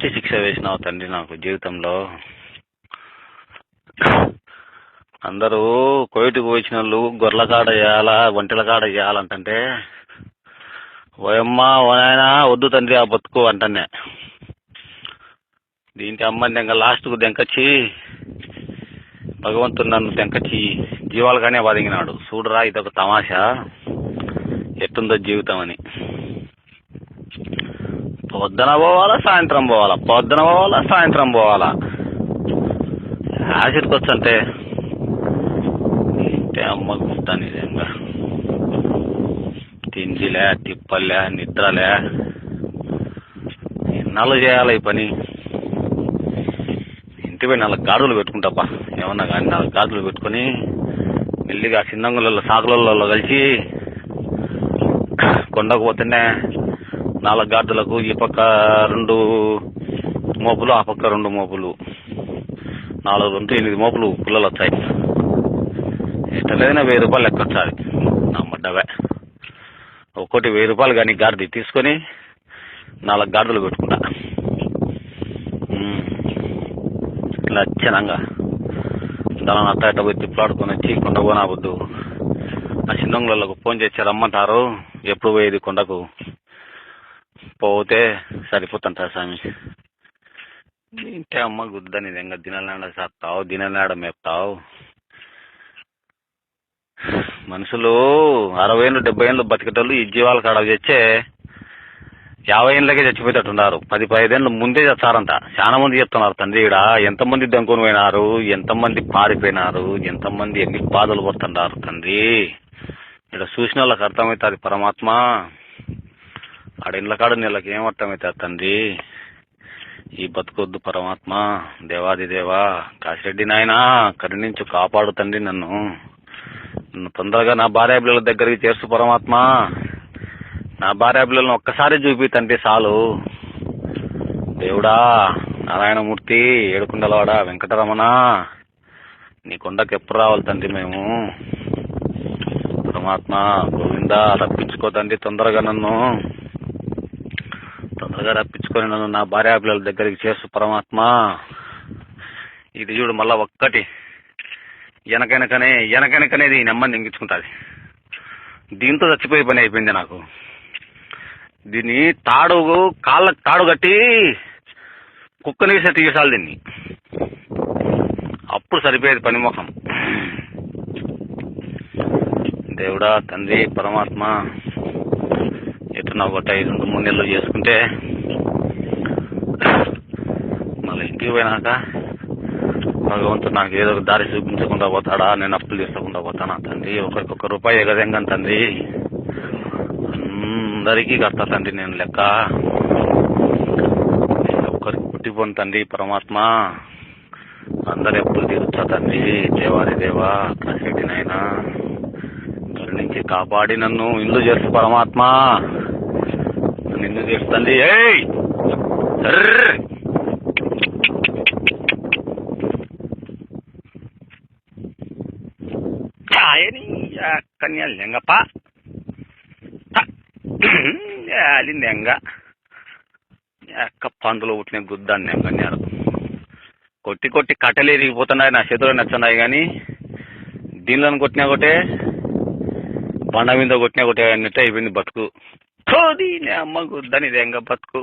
మంచి శిక్ష వేసినావు తండ్రి నాకు జీవితంలో. అందరూ కోయిటికి వచ్చిన వాళ్ళు గొర్రెల కాడ చేయాలా ఒంటెల కాడ చేయాలంటే ఓయమ్మ ఓ నాయనా వద్దు తండ్రి ఆ బతుకు అంటనే. దీంటి అమ్మ దెంగ లాస్ట్కు దెంకచ్చి భగవంతుడు నన్ను దెంకచ్చి జీవాలుగానే బతికినాడు చూడరా ఇదొక తమాషా. ఎట్టుందో జీవితం అని. పొద్దున పోవాలా సాయంత్రం పోవాలా? పొద్దున పోవాలా సాయంత్రం పోవాలా? యాసిడ్కి వచ్చంటే అంటే అమ్మ గుర్తాను నిజంగా? తిండిలే తిప్పలే నిద్రలే. ఎన్నాళ్ళు చేయాలి ఈ పని? ఇంటిపై నాలుగు గాడులు పెట్టుకుంటాపా ఏమన్నా కానీ నాలుగు గాడులు పెట్టుకొని మెల్లిగా చిన్నంగులలో సాగులలో కలిసి కొండకు పోతేనే నాలుగు గాడులకు ఈ పక్క రెండు మోపులు ఆ పక్క రెండు మోపులు. నాలుగు రెండు ఎనిమిది మోపులు పుల్లలు వచ్చాయి ఎట్టలేదైనా వెయ్యి రూపాయలు లెక్క వచ్చాది నా మడ్డవే ఒక్కోటి వెయ్యి రూపాయలు కానీ గాడిది తీసుకొని నాలుగు గాడిదలు పెట్టుకుంటా. లచ్చనంగా దాని అట్ట ఇట్ట పోయి తిప్పలాడుకొని వచ్చి కొండ పోనాబద్దు ఆ చిన్నంగులకు ఫోన్ చేసి రమ్మంటారు. ఎప్పుడు పోయేది కొండకు? పోతే సరిపోతుంటారు స్వామి? ఇంటే అమ్మ గుద్దని ఇంకా దినలాడ చేస్తావు దినలాడ మేపుతావు. మనుషులు అరవై ఏళ్ళు డెబ్బై ఏళ్ళు బతికేటోళ్ళు ఈ జీవాల కాడ తెచ్చే యాభై ఏళ్ళకే చచ్చిపోయేటట్టున్నారు. పది పదిహేను ముందే చేస్తారంట. చాలా మంది చెప్తున్నారు తండ్రి ఇక్కడ ఎంతమంది దంకొని పోయినారు? ఎంతమంది పారిపోయినారు? ఎంతమంది ఎన్ని బాధలు పడుతున్నారు తండ్రి? ఇక్కడ చూసిన వాళ్ళకి అర్థమవుతుంది పరమాత్మ. ఆడ ఇండ్ల కాడ నీళ్ళకి ఏం అర్థమైతే తండ్రి? ఈ బతుకొద్దు పరమాత్మ దేవాది దేవా కాశిరెడ్డి నాయన కరుణించు కాపాడు తండ్రి నన్ను. నన్ను తొందరగా నా భార్య పిల్లల దగ్గరికి చేర్చు పరమాత్మ. నా భార్య పిల్లలను ఒక్కసారి చూపి తండ్రి చాలు. దేవుడా నారాయణమూర్తి ఏడుకుండలవాడ వెంకటరమణ నీ కొండకు ఎప్పుడు రావాలి తండ్రి మేము? పరమాత్మ గోవిందా రప్పించుకో తండ్రి తొందరగా నన్ను. తొందరగా రప్పించుకొని నన్ను నా భార్య పిల్లల దగ్గరికి చేసు పరమాత్మ. ఇది చూడు మళ్ళా ఒక్కటి. వెనకనకనే వెనకనకనేది నెమ్మది ఎంగించుకుంటుంది దీంతో చచ్చిపోయే పని అయిపోయింది నాకు. దీన్ని తాడు కాళ్ళకు తాడు కట్టి కుక్కని వేసే తీసాలి దీన్ని. అప్పుడు సరిపోయేది పని ముఖం. దేవుడా తండ్రి పరమాత్మ. ఎటు ఒకటి ఐదు రెండు మూడు నెలలు చేసుకుంటే మళ్ళీ ఇంటికి పోయినాక భగవంతుడు నాకు ఏదో ఒక దారి చూపించకుండా పోతాడా నేను అప్పులు తీసుకోకుండా పోతానా తండ్రి? ఒకరికొక రూపాయి ఎగదెంగను తండ్రి? అందరికీ కడతా తండ్రి నేను లెక్క. ఒకరికి పుట్టిపోను తండ్రి పరమాత్మ. అందరి అప్పులు తీరుస్తా తండ్రి. దేవాది దేవా కసిరెడ్డి ఇక్కడి కరుణించి కాపాడి నన్ను ఇల్లు చేస్తూ పరమాత్మ. నిన్ను తీస్తుంది. ఏయ్! ఆయని కన్యా లెంగప్ప. అది నెంగ ఎక్క పందులు పుట్టిన గుద్దాన్ని నెంగన్నారు కొట్టి కొట్టి కట్టెలు ఎరిగిపోతున్నాయి నా చేతులు నచ్చున్నాయి కానీ దీనిలో కొట్టినా ఒకటే బండ మీద కొట్టినా ఒకటే అన్నట్టు అయిపోయింది బతుకు. తోది నే అమ్మ గుద్దని దెంగ బతుకు?